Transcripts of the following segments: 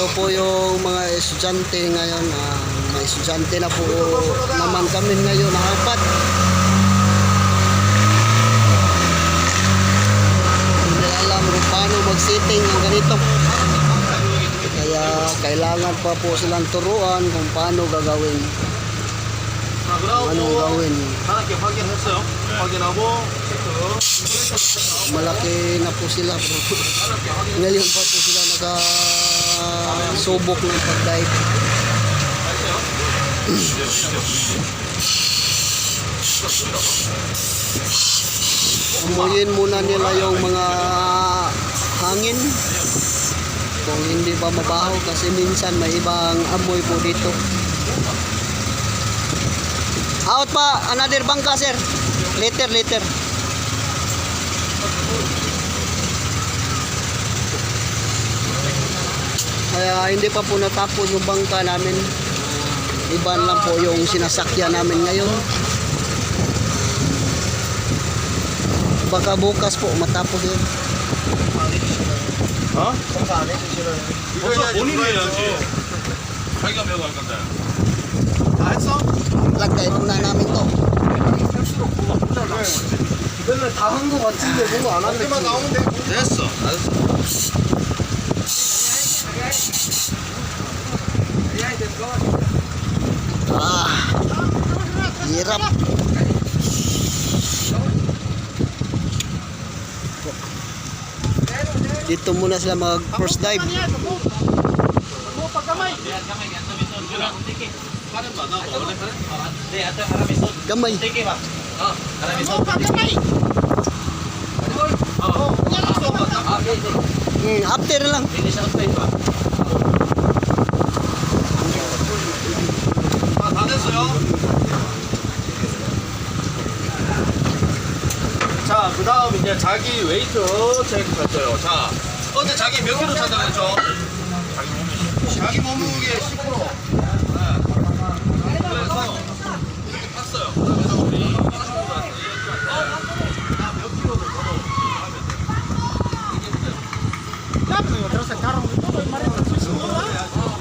Ito po yung mga estudyante ngayon. Uh, may estudyante na po naman kami ngayon. Nakapat. Hindi alam kung paano mag-sitting ng ganito. Kaya kailangan pa po silang turuan kung paano gagawin. Anong gawin? Malaki na po sila. Ngayon pa po sila naka nag-subok ng pag-dive. Amuyin muna nila yung mga hangin. Kung hindi pa mabaho kasi minsan may ibang amoy po dito. Out pa, another bangka sir. Later, later. Kaya hindi pa po natapos yung bangka namin. Iban lang po yung sinasakyan namin ngayon. Baka bukas po matapos yun. 어? 이거 본인이 해야지. 자기가 메고 갈 건데. 다 했어? Lagay muna namin to. 맨날 다 한 거 같은데 뭔가 안 하는 여기만 나오면 돼. 됐어. 알았어. Ah, hirap. Dito muna sila mag first dive. Gamay. Hmm, after lang. 아, 다 됐어요. 자, 그 다음 이제 자기 웨이트 체크할 거예요. 자, 어제 자기 몇 킬로 했죠? 자기 몸무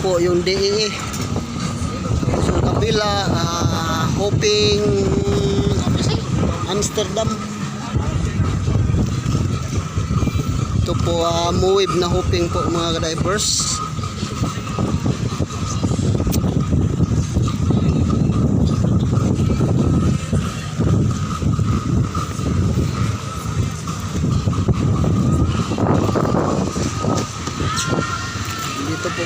po yung DEE. Sa kabila, ah, hoping Amsterdam. Ito po, uh, muwib na hoping po mga divers. Dito po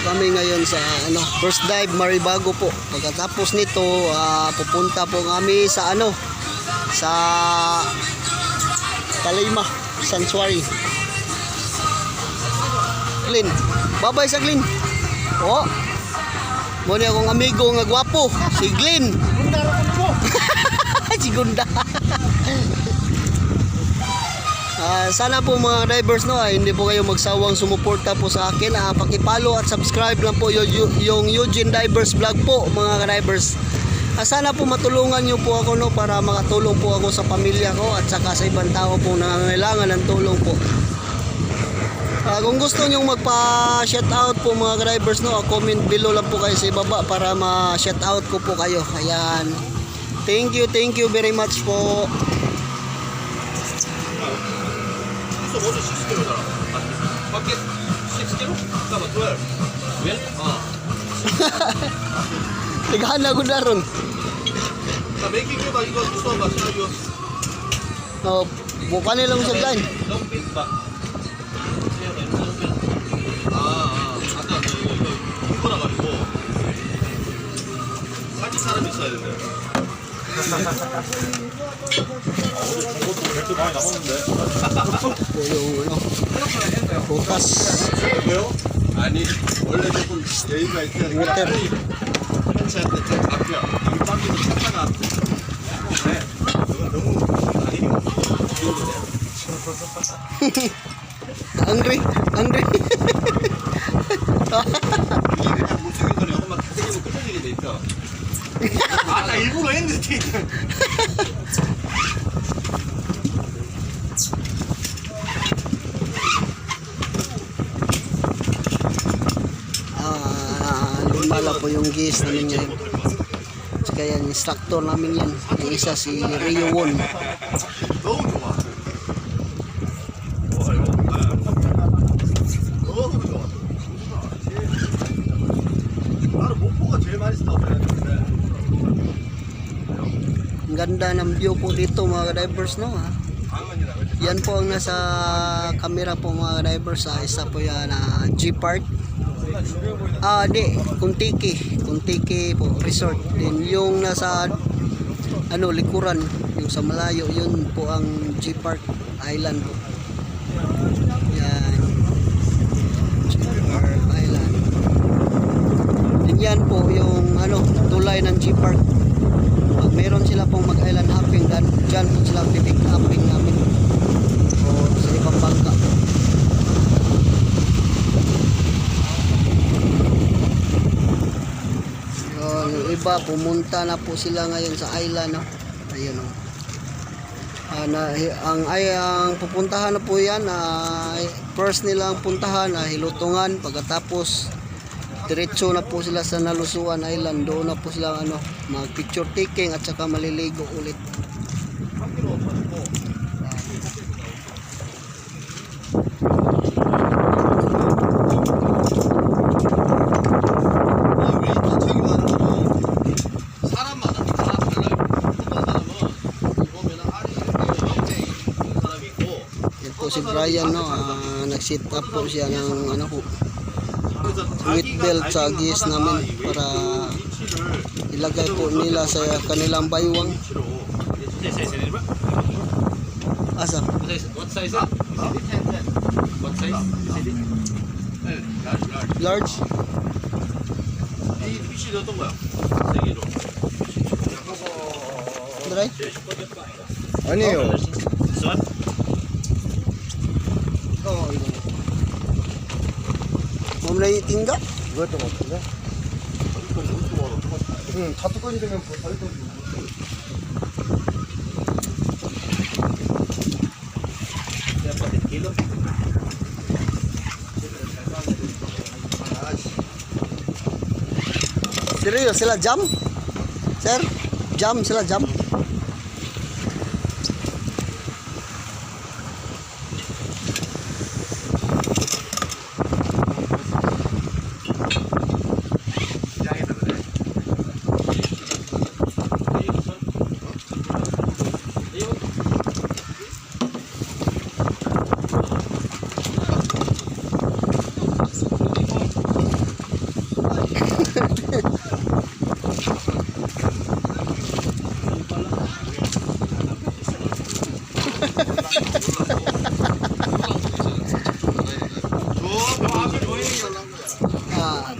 kami sa ano, first dive Maribago po. Pagkatapos nito, ah, pupunta po kami sa ano, sa Talima Sanctuary. Glenn, babay sa Glenn. Oh. Mo ni akong amigo nga gwapo, si Glenn. si Gunda. Ah, sana po mga divers no, ay hindi po kayo magsawang sumuporta po sa akin. Ah, paki-follow at subscribe lang po yung, yung Eugene Divers Vlog po mga divers. Ah, sana po matulungan niyo po ako no para makatulong po ako sa pamilya ko at saka sa ibang tao po na nangangailangan ng tulong po. Ah, kung gusto niyo magpa-shout out po mga drivers no, comment below lang po kayo sa ibaba para ma-shout out ko po kayo. Ayan. Thank you, thank you very much po. 어제 10kg잖아. 맞지? 밖에 10kg? Tama, 12. 12? Ah. Naghahanap ko na ron. Sa making ko ba yung gusto ba? Serious? Oh, buka nilang sa dyan. Long pit ba? Ah, ah. 아까 그, 그, 구분해가지고. 사진 사람 있어야 되네. Hungry, hungry. angry. 이게 그냥 못생긴 거는 조금만 다생기면 끝내리게 돼 있어. 아나 일부러 했는데. ako yung GS namin ngayon saka yan instructor namin yan. Yung isa si Rio Won. Ang ganda ng view po dito mga divers no ha? Yan po ang nasa camera po mga divers sa isa po yan na uh, G-Park. Ah, di, Kuntiki. Kuntiki po, resort. Din yung nasa ano, likuran, yung sa malayo, yun po ang G-Park Island po. Yan. G-Park Island. Din yan po yung ano, tulay ng G-Park. Pag meron sila pong mag-island hopping, dyan po sila pipick upping namin. O sa ibang bangka. Yun, yung iba pumunta na po sila ngayon sa island no. Ayun oh. Ah, na, ang ay ang pupuntahan na po yan ah, first nilang puntahan na hilutungan pagkatapos diretso na po sila sa Nalusuan Island doon na po sila ano mag picture taking at saka maliligo ulit po si Brian no, uh, nag-sit up po siya ng ano po wheat belt sa gis namin para ilagay po nila sa kanilang baywang. Ah, Asa? What size? What size? Large. Large? Ano yun? Itingga 이거였던 것 같은데? 응, 다 뚜껑이 되면 뭐 다리 또 Seryo sila jam? Sir, jam sila jam? 저 앞에 보이는 게 올라온 거야. Ah,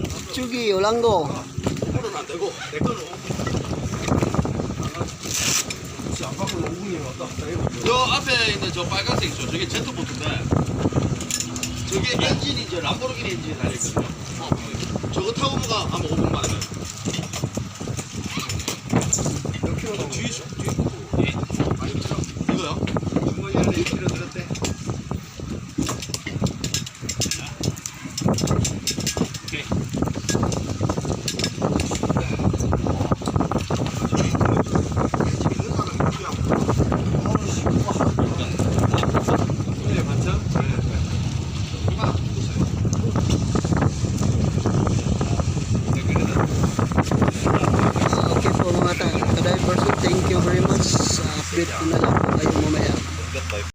Chugi, Olango. 그거는 안 되고 내 거는 안 갖고 5분이면 왔다. 저 앞에 있는 저 빨간색 있죠? 저게 제트보트인데 저게 엔진이 저 람보르기니 엔진이 달려있거든요 어, 저거 타고 뭐가 한 5분 만에. 몇 킬로 어, 뒤에 저- 뒤에